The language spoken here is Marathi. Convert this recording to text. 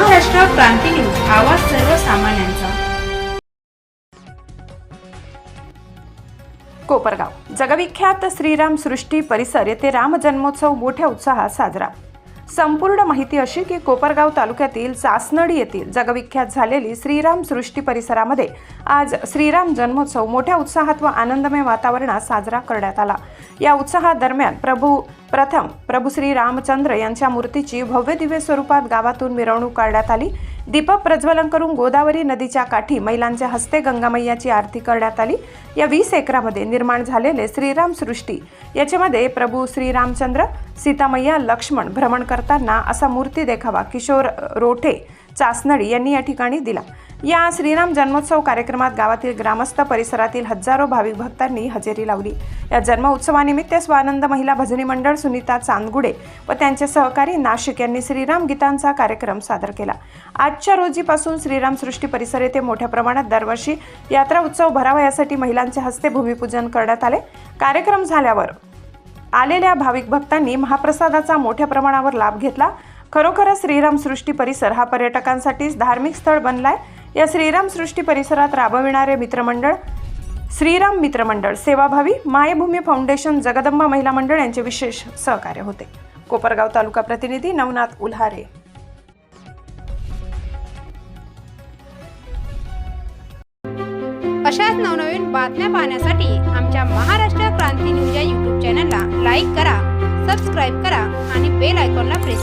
महाराष्ट्र क्रांती न्यूज आवाज सर्वसामान्यांचा. कोपरगाव. जगविख्यात श्रीराम सृष्टी परिसर येथे राम जन्मोत्सव मोठ्या उत्साहात साजरा. संपूर्ण माहिती अशी की कोपरगाव तालुक्यातील चासनडी येथील जगविख्यात झालेली श्रीराम सृष्टी परिसरामध्ये आज श्रीराम जन्मोत्सव मोठ्या उत्साहात व आनंदमय वातावरणात साजरा करण्यात आला. या उत्साहादरम्यान प्रभू प्रथम प्रभू श्री रामचंद्र यांच्या मूर्तीची भव्य दिव्य स्वरूपात गावातून मिरवणूक काढण्यात आली. दीपक प्रज्वलन करून गोदावरी नदीच्या काठी महिलांच्या हस्ते गंगामय्याची आरती करण्यात आली. या वीस एकरामध्ये निर्माण झालेले श्रीराम सृष्टी. याच्यामध्ये प्रभू श्रीरामचंद्र सीतामय्या लक्ष्मण भ्रमण करताना असा मूर्ती देखावा किशोर रोठे चासनडी यांनी या ठिकाणी दिला. या श्रीराम जन्मोत्सव कार्यक्रमात गावातील ग्रामस्थ परिसरातील हजारो भाविक भक्तांनी हजेरी लावली. या जन्म उत्सवानिमित्त स्वानंद महिला भजनी मंडळ सुनीता चांदगुडे व त्यांचे सहकारी नाशिक यांनी श्रीराम गीतांचा कार्यक्रम सादर केला. आजच्या रोजीपासून श्रीराम सृष्टी परिसर येथे मोठ्या प्रमाणात दरवर्षी यात्रा उत्सव भरावा यासाठी महिलांच्या हस्ते भूमिपूजन करण्यात आले. कार्यक्रम झाल्यावर आलेल्या भाविक भक्तांनी महाप्रसादाचा मोठ्या प्रमाणावर लाभ घेतला. खरोखरच श्रीराम सृष्टी परिसर हा पर्यटकांसाठीच धार्मिक स्थळ बनलाय. या श्रीराम सृष्टी परिसरात राबविणारे मित्रमंडळ श्रीराम मित्रमंडळ सेवाभावी मायभूमी फाउंडेशन जगदंबा महिला मंडळ यांचे विशेष सहकार्य होते. कोपरगाव तालुका प्रतिनिधी नवनाथ उल्हारे. अशाच नवनवीन बातम्या पाहण्यासाठी आमच्या महाराष्ट्र क्रांती न्यूज या यूट्यूब चॅनलला लाईक करा सबस्क्राईब करा आणि बेल आयकॉनला प्रेस